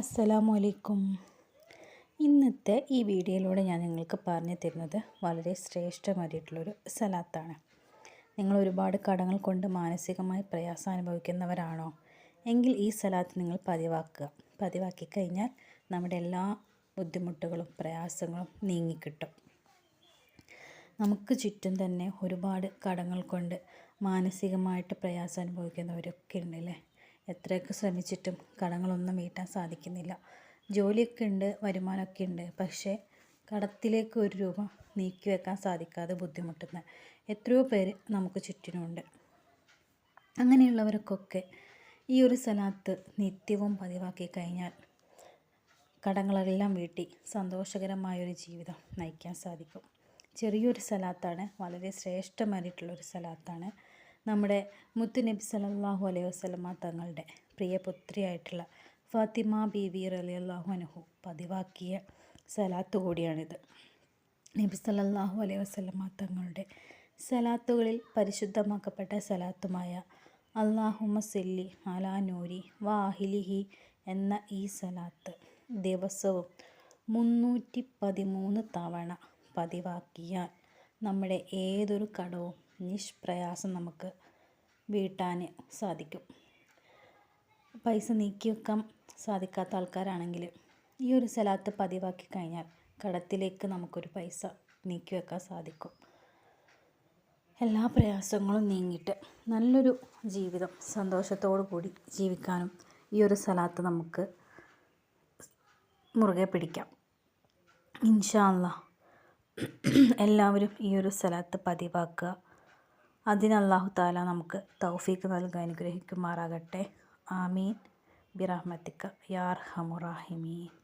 അസ്സലാമു അലൈക്കും ഇന്നത്തെ ഈ വീഡിയോയിലൂടെ ഞാൻ നിങ്ങൾക്ക് പറഞ്ഞു തരുന്നത് വളരെ ശ്രേഷ്ഠമായിട്ടുള്ളൊരു സലാത്താണ്. നിങ്ങൾ ഒരുപാട് കടങ്ങൾ കൊണ്ട് മാനസികമായി പ്രയാസം അനുഭവിക്കുന്നവരാണോ? എങ്കിൽ ഈ സലാത്ത് നിങ്ങൾ പതിവാക്കുക. പതിവാക്കി കഴിഞ്ഞാൽ നമ്മുടെ എല്ലാ ബുദ്ധിമുട്ടുകളും പ്രയാസങ്ങളും നീങ്ങിക്കിട്ടും. നമുക്ക് ചുറ്റും തന്നെ ഒരുപാട് കടങ്ങൾ കൊണ്ട് മാനസികമായിട്ട് പ്രയാസം അനുഭവിക്കുന്നവരൊക്കെ ഉണ്ടല്ലേ? എത്രയൊക്കെ ശ്രമിച്ചിട്ടും കടങ്ങളൊന്നും വീട്ടാൻ സാധിക്കുന്നില്ല. ജോലിയൊക്കെ ഉണ്ട് വരുമാനമൊക്കെ ഉണ്ട്. പക്ഷേ കടത്തിലേക്ക് ഒരു രൂപ നീക്കി വെക്കാൻ സാധിക്കാതെ ബുദ്ധിമുട്ടുന്ന എത്രയോ പേര് നമുക്ക് ചുറ്റിനുമുണ്ട് അങ്ങനെയുള്ളവർക്കൊക്കെ ഈ ഒരു സ്ഥലത്ത് നിത്യവും പതിവാക്കി കഴിഞ്ഞാൽ കടങ്ങളെല്ലാം വീട്ടി സന്തോഷകരമായൊരു ജീവിതം നയിക്കാൻ സാധിക്കും. ചെറിയൊരു സ്ഥലത്താണ് വളരെ ശ്രേഷ്ഠമായിട്ടുള്ളൊരു സ്ഥലത്താണ് നമ്മുടെ മുത്തുനബി സലല്ലാഹു അലൈഹി വസ്ലമ തങ്ങളുടെ പ്രിയ പുത്രിയായിട്ടുള്ള ഫാത്തിമ ബീവി അള്ളാഹു അനുഹു പതിവാക്കിയ സലാത്ത് കൂടിയാണിത്. നബി സലല്ലാഹു അലൈഹി വസ്ലമ തങ്ങളുടെ സലാത്തുകളിൽ പരിശുദ്ധമാക്കപ്പെട്ട സലാത്തുമായ അള്ളാഹുമ സെല്ലി അലാ നൂരി വാഹിലിഹി എന്ന ഈ സലാത്ത് ദിവസവും മുന്നൂറ്റി പതിമൂന്ന് തവണ പതിവാക്കിയാൽ നമ്മുടെ ഏതൊരു കടവും നിഷ്പ്രയാസം നമുക്ക് വീട്ടാൻ സാധിക്കും. പൈസ നീക്കി വെക്കാൻ സാധിക്കാത്ത ആൾക്കാരാണെങ്കിൽ ഈ ഒരു സ്ഥലത്ത് പതിവാക്കി കഴിഞ്ഞാൽ കടത്തിലേക്ക് നമുക്കൊരു പൈസ നീക്കി വെക്കാൻ സാധിക്കും. എല്ലാ പ്രയാസങ്ങളും നീങ്ങിയിട്ട് നല്ലൊരു ജീവിതം സന്തോഷത്തോടു കൂടി ജീവിക്കാനും ഈ ഒരു സ്ഥലത്ത് നമുക്ക് മുറുകെ പിടിക്കാം. ഇൻഷാല്ല എല്ലാവരും ഈ ഒരു സ്ഥലത്ത് പതിവാക്കുക. അതിന് അള്ളാഹു താല നമുക്ക് തൗഫീക്ക് നൽകാൻ അനുഗ്രഹിക്കുമാറാകട്ടെ. ആമീൻ. ബിറഹ്മത്തിക്ക. യാർ ഹമുറാഹിമീൻ